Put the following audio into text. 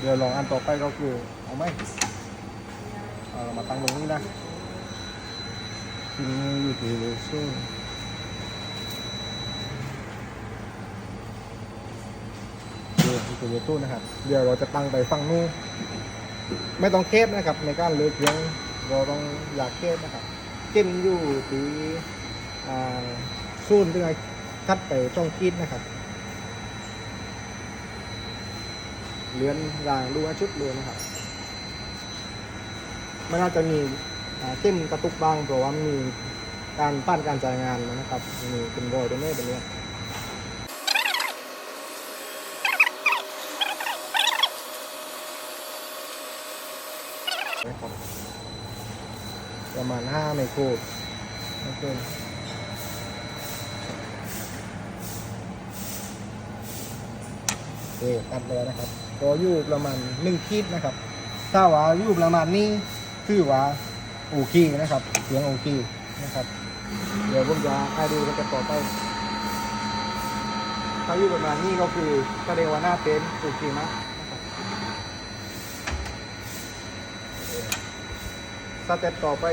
เดี๋ยวลองอันต่อไปก็คือเอาไหมเอามาตั้งตรงนี้นะทีนี้อยู่ที่เลเซอร์เดี๋ยวที่เลเซอร์นะครับ เดี๋ยวเราจะตั้งไปฝั่งนู้นไม่ต้องเคบนะครับ ในการเลือกเพียงเราต้องอยากเคบนะครับเก้นอยู่ที่อ่าซูนที่ไงคัดไปช่องคิดนะครับ เลื่อนรางดูชุดเลยนะครับ มันน่าจะมีเข้มกระตุกบ้างเพราะว่ามีการปั้นการจ่ายงานนะครับ มีเป็นรอยตรงนี้ตรงนี้นะครับประมาณ 5 ไมโครไม่เกินโอเคตัดเลยนะครับ ก็อยู่ประมาณ1ขีดนะครับ ถ้าว่าอยู่ประมาณนี้คือว่าโอเคนะครับเสียงโอเคนะครับ เดี๋ยวผมจะให้ดูกันต่อไปถ้าอยู่ประมาณนี้ก็คือก็เรียกว่าหน้าเต็นท์โอเคนะสเต็ปต่อไป